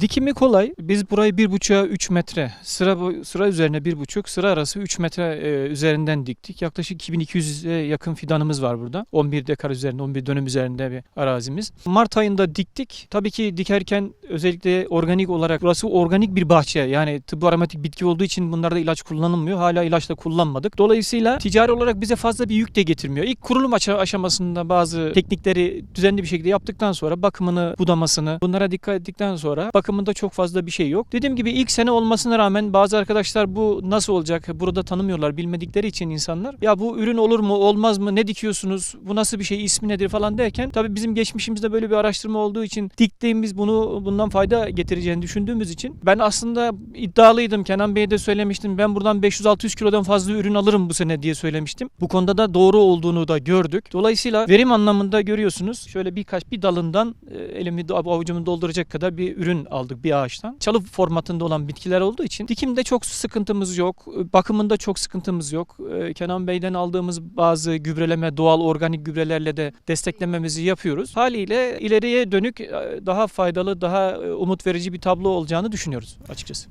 Dikimi kolay. Biz burayı bir buçuğa 3 metre sıra sıra üzerine bir buçuk sıra arası 3 metre e, üzerinden diktik. Yaklaşık 2200'e yakın fidanımız var burada. 11 dekar üzerinde 11 dönüm üzerinde bir arazimiz. Mart ayında diktik. Tabii ki dikerken özellikle organik olarak burası organik bir bahçe. Yani tıbbi aromatik bitki olduğu için bunlarda ilaç kullanılmıyor. Hala ilaç da kullanmadık. Dolayısıyla ticari olarak bize fazla bir yük de getirmiyor. İlk kurulum aşa- aşamasında bazı teknikleri düzenli bir şekilde yaptıktan sonra bakımını, budamasını bunlara dikkat ettikten sonra bakımında çok fazla bir şey yok. Dediğim gibi ilk sene olmasına rağmen bazı arkadaşlar bu nasıl olacak burada tanımıyorlar bilmedikleri için insanlar. Ya bu ürün olur mu olmaz mı ne dikiyorsunuz bu nasıl bir şey ismi nedir falan derken tabii bizim geçmişimizde böyle bir araştırma olduğu için diktiğimiz bunu bundan fayda getireceğini düşündüğümüz için ben aslında iddialıydım. Kenan Bey'e de söylemiştim. Ben buradan 500-600 kilodan fazla ürün alırım bu sene diye söylemiştim. Bu konuda da doğru olduğunu da gördük. Dolayısıyla verim anlamında görüyorsunuz. Şöyle birkaç bir dalından e, elimi avucumu dolduracak kadar bir ürün aldık bir ağaçtan. Çalı formatında olan bitkiler olduğu için dikimde çok sıkıntımız yok. Bakımında çok sıkıntımız yok. E, Kenan Bey'den aldığımız bazı gübreleme doğal organik gübrelerle de desteklememizi yapıyoruz. Haliyle ileriye dönük e, daha faydalı, daha e, umut verici bir tablo olacağını düşünüyoruz açıkçası.